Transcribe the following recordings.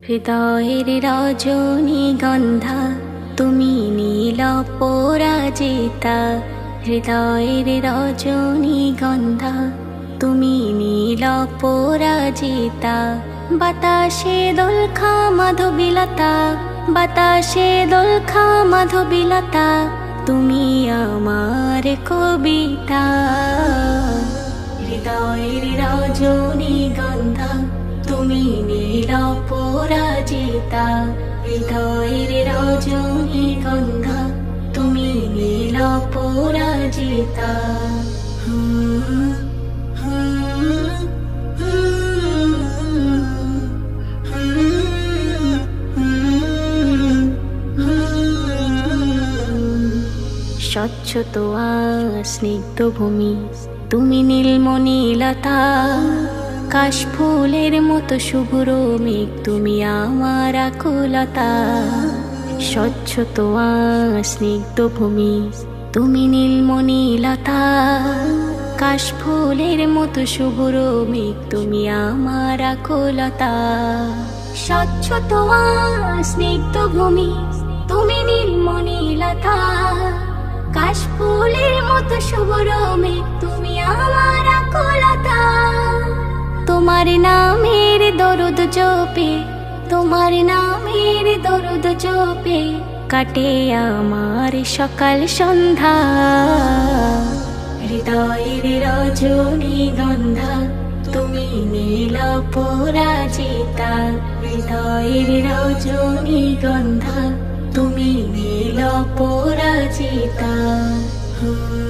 হৃদয়ের রজনী গন্ধা, তুমি নীল পরাজিতা। হৃদয়ের রজনী গন্ধা, তুমি নীল পরাজিতা। বাতাসে দোলখা মাধবিলতা, বাতাসে দোলখা মাধবিলতা, তুমি আমার কবিতা। হৃদয়ের রজনী গন্ধা, তুমি নীল পরাজিতা হৃদয়ের রজনী গন্ধা তুমি নীল পরাজিতা। স্বচ্ছ তোয়া স্নিগ্ধ ভূমি তুমি নীলমণিলতা কাশ ফুলের মতো শুভ্র মেঘ, তুমি আমার আকুলতা। স্বচ্ছ তোয়া স্নিগ্ধ ভূমি, তুমি নীলমণিলতা কাশ ফুলের মতো শুভ্র মেঘ, তুমি আমার আকুলতা। স্বচ্ছ তোয়া স্নিগ্ধ ভূমি, তুমি নীলমণিলতা কাশ ফুলের মতো শুভ্র মেঘ, তুমি আমার আকুলতা। তোমার নামের দরুদ জপে তোমার নামের দরুদ জপে কাটে আমার সকাল সন্ধ্যা। হৃদয়ের রজনী গন্ধা তুমি নীল পরাজিতা। হৃদয়ের রজনী গন্ধা তুমি নীল পরাজিতা। হুম,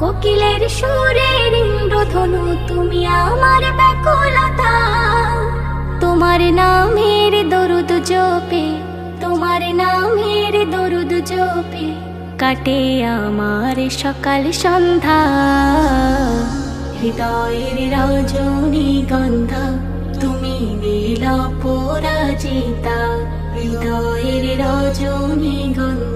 কোকিলের সুরের ইন্দ্রধনু তুমি আমার ব্যাকুলতা। তোমার নামের দরুদ জপে, তোমার নামের দরুদ জপে, কাটে আমার সকাল সন্ধ্যা। হৃদয়ের রজনী গন্ধা, তুমি নীল পরাজিতা হৃদয়ের রজনী গন্ধা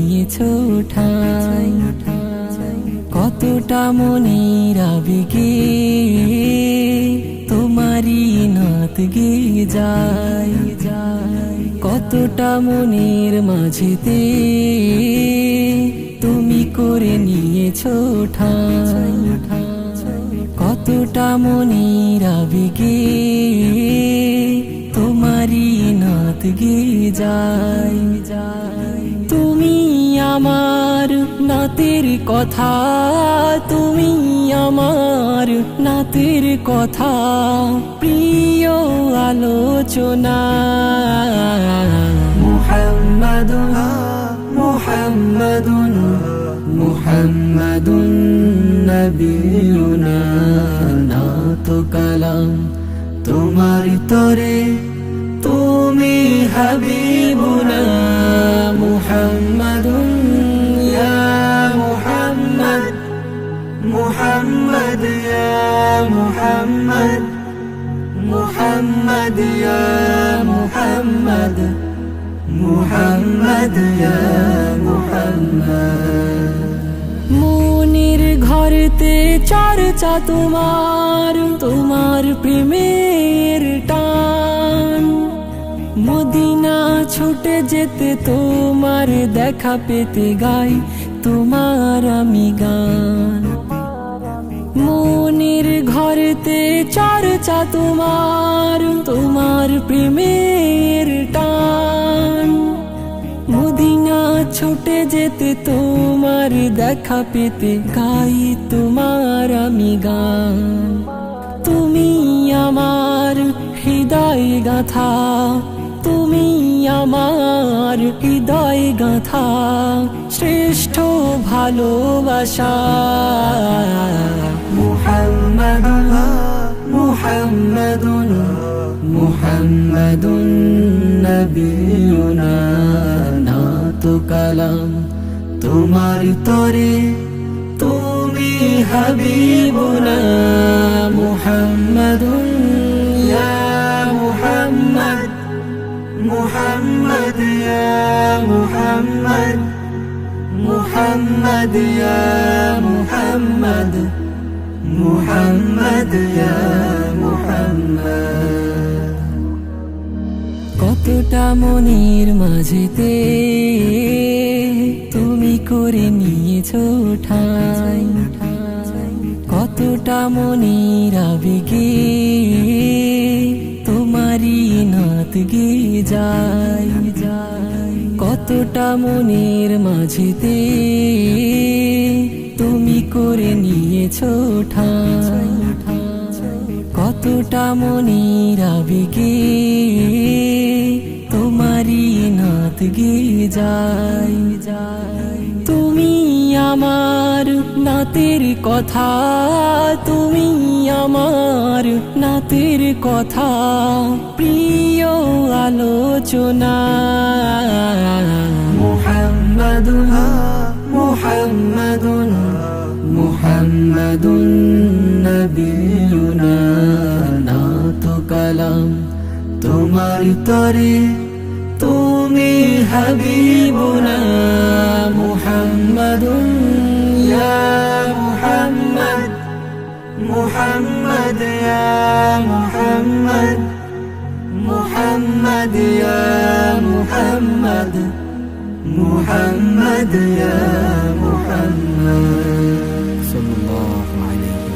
নিয়েছো ঠাই। কতটা মনের আবেগে তোমারই নাত গে যায়। কতটা মনের মাঝেতে তুমি করে নিয়েছো ঠাই। কতটা মনের আবেগে তোমারই নাত গে যায় যায়। আমার নাতের কথা তুমি আমার নাতের কথা। প্রিয় আলোচনা। মুহাম্মাদুন মুহাম্মাদুন মুহাম্মাদুন নবীনা। না তো কালাম তোমার তরে তুমি হাবিবুনা। মুহাম্মাদুন মুহাম্মদ ইয়া মুহাম্মদ মুহাম্মদ ইয়া মুহাম্মদ মুহাম্মদ ইয়া মুহাম্মদ মনের ঘরেতে চর্চা তোমার তোমার প্রেমের টান। মদিনা ছুটে যেতে তোমার দেখা পেতে গাই, তোমার আমি গান। মনের ঘরেতে চর্চা তোমার তোমার প্রেমের টান। মদিনা ছুটে যেতে তোমার দেখা পেতে, গাই তোমার আমি গান। তুমি আমার হৃদয় গাথা, তুমি আমার হৃদয় গাথা, শ্রেষ্ঠ ভালোবাসা। মুহাম্মাদুন মুহাম্মাদুন মুহাম্মাদুন নবিয়ুনা না তো কালাম তোমার তরে তুমি হাবিবুনা মুহাম্মাদুন ইয়া মুহাম্মদ মুহাম্মদ ইয়া মুহাম্মদ মুহাম্মদ ইয়া মুহাম্মদ মুহাম্মদ কতটা মনের মাঝেতে তুমি করে নিয়েছো ঠাই। কতটা মনের আবেগে তোমারই নাত গে যায় যায় কতটা মনের মাঝেতে তুমি করে নিয়েছো ঠাই। কতটা মনের আবেগে তোমারই নাত গে যায় যায়। তুমি আমার নাতের কথা, তুমি আমার নাতের কথা, প্রিয় আলোচনা। মুহাম্মাদুন মুহাম্মাদুন। নবিয়ুনা না তো কালাম তোমার তরে তুমি হাবিবুনা মুহাম্মাদুন ইয়া মুহাম্মদ মুহাম্মদ ইয়া মুহাম্মদ মুহাম্মদ ইয়া মুহাম্মদ মুহাম্মদ ইয়া মুহাম্মদ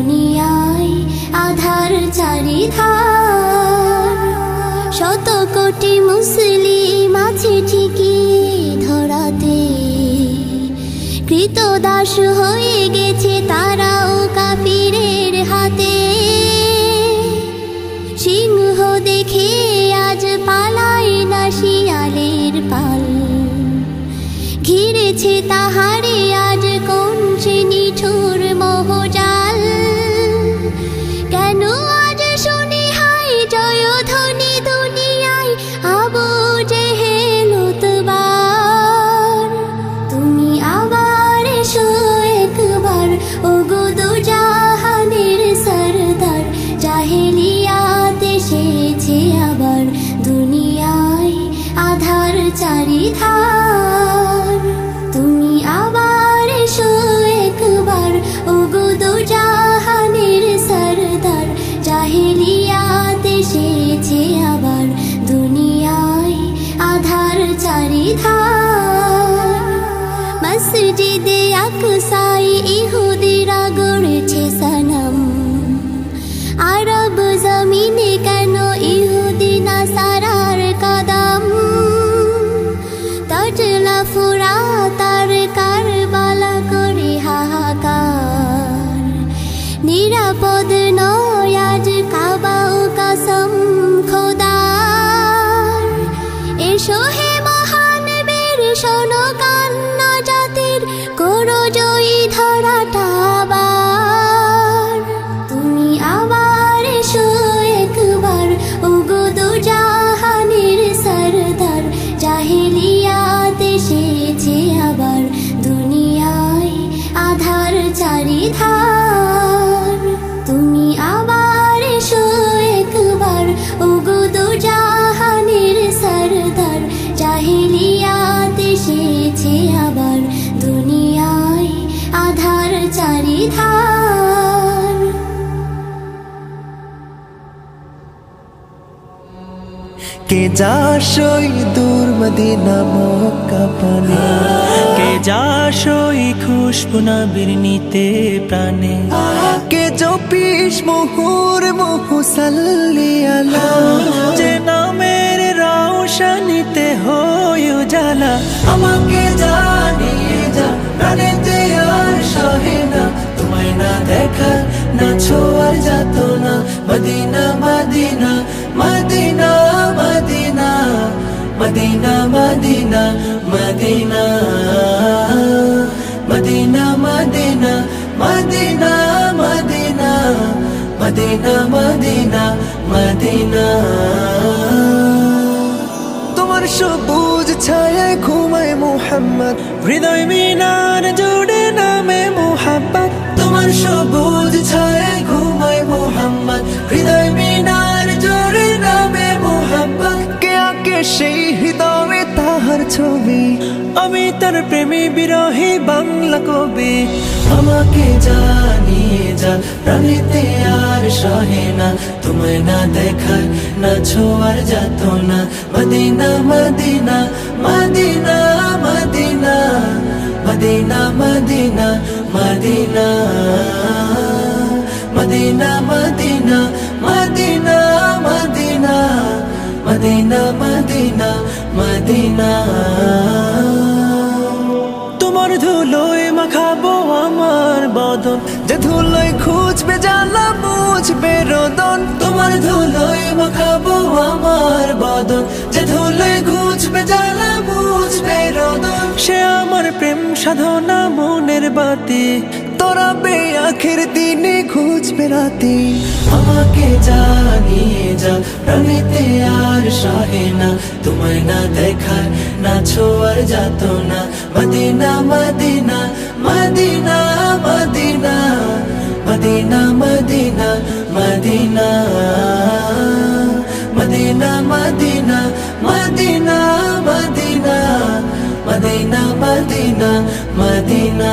দুনিয়ায় আধার চারিধার। শত কোটি মুসলিম আছে ঠিকই ধরাতে। কৃত দাস হয়ে গেছে তারাও মসজিদে আকসাই কে যা সই দূর মদিনা মক্কা পানে? কে যা সই খুশবু নবীর নিতে প্রাণে? কে জপিস মুহুর মুহু সাল্লি আলা? যে নামের রৌশনীতে হই উজালা। আমাকে জানিয়ে যা প্রাণেতে আর সহে না। তোমায় না ছোঁয়ার যাত না মদিনা মদিনা মদিনা মদিনা মদিনা মদিনা মদিনা মদিনা মদিনা মদিনা মদিনা মদিনা মদিনা মদিনা তোমার সবুজ ছায়ায় ঘুমায় মোহাম্মদ হৃদয় মিনার সবুজ ছায়ায় ঘুমায় মোহাম্মদ। হৃদয় মিনার জোরে নামে মোহাম্মদ। কে আকে সেই হৃদয়ে তাহার ছবি? আমি তার প্রেমী বিরহী বাংলা কবি। আমাকে জানিয়ে যা প্রাণীতে আর সহে না। তোমায় না দেখার না ছোঁয়ার যাত না মদিনা মদিনা মদিনা মদিনা মদিনা মদিনা মদিনা। মদিনা মদিনা মদিনা মদিনা মদিনা মদিনা মদিনা তোমার ধুলোয় মাখাবো আমার বদন যে ধুলোয় খুঁজবে জ্বালা মুছবে রোদন তোমার ধুলোয় মাখাবো আমার বদন যে ধুলোয় খুঁজবে জ্বালা মুছবে রোদন সে আমার প্রেম সাধনা মনের বাতি তোরা বে আখের দিনে খুঁজবে রাতে আমাকে জানিয়ে যা প্রাণীতে আর সহে না তোমায় না দেখার না ছোঁয়ার যাত না মদিনা মদিনা মদিনা মদিনা মদিনা মদিনা মদিনা মদিনা মদিনা মদিনা মদিনা মদিনা মদিনা মদিনা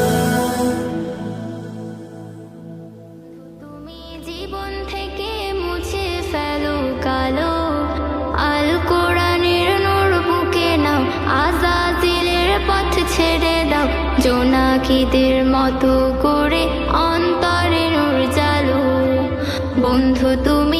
জোনাকিদের মতো করে অন্তরের জালো বন্ধু তুমি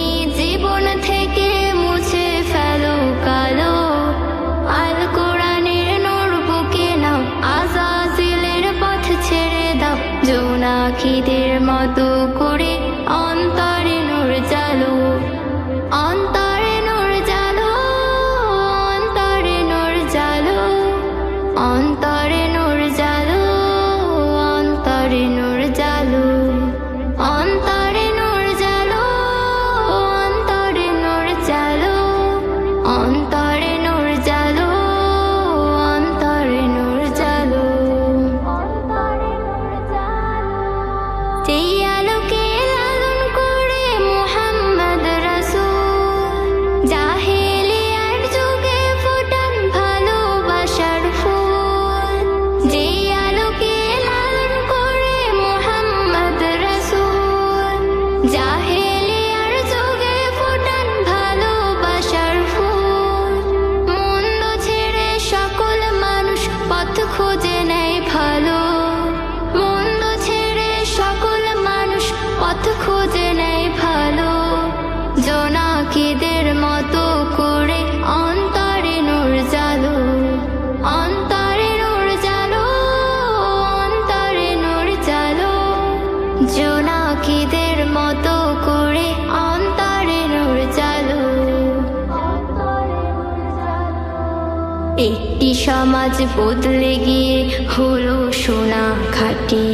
একটি সমাজ বদলে গিয়ে হলো সোনা খাটি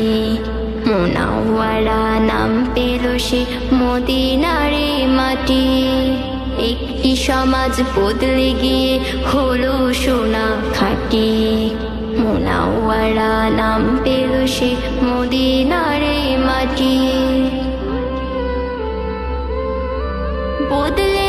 মোনাওয়ারা নাম পেল সে মদিনারে মাটি। একটি সমাজ বদলে গিয়ে হলো সোনা খাটি মোনাওয়ারা নাম পেল সে মদিনারে মাটি। বদলে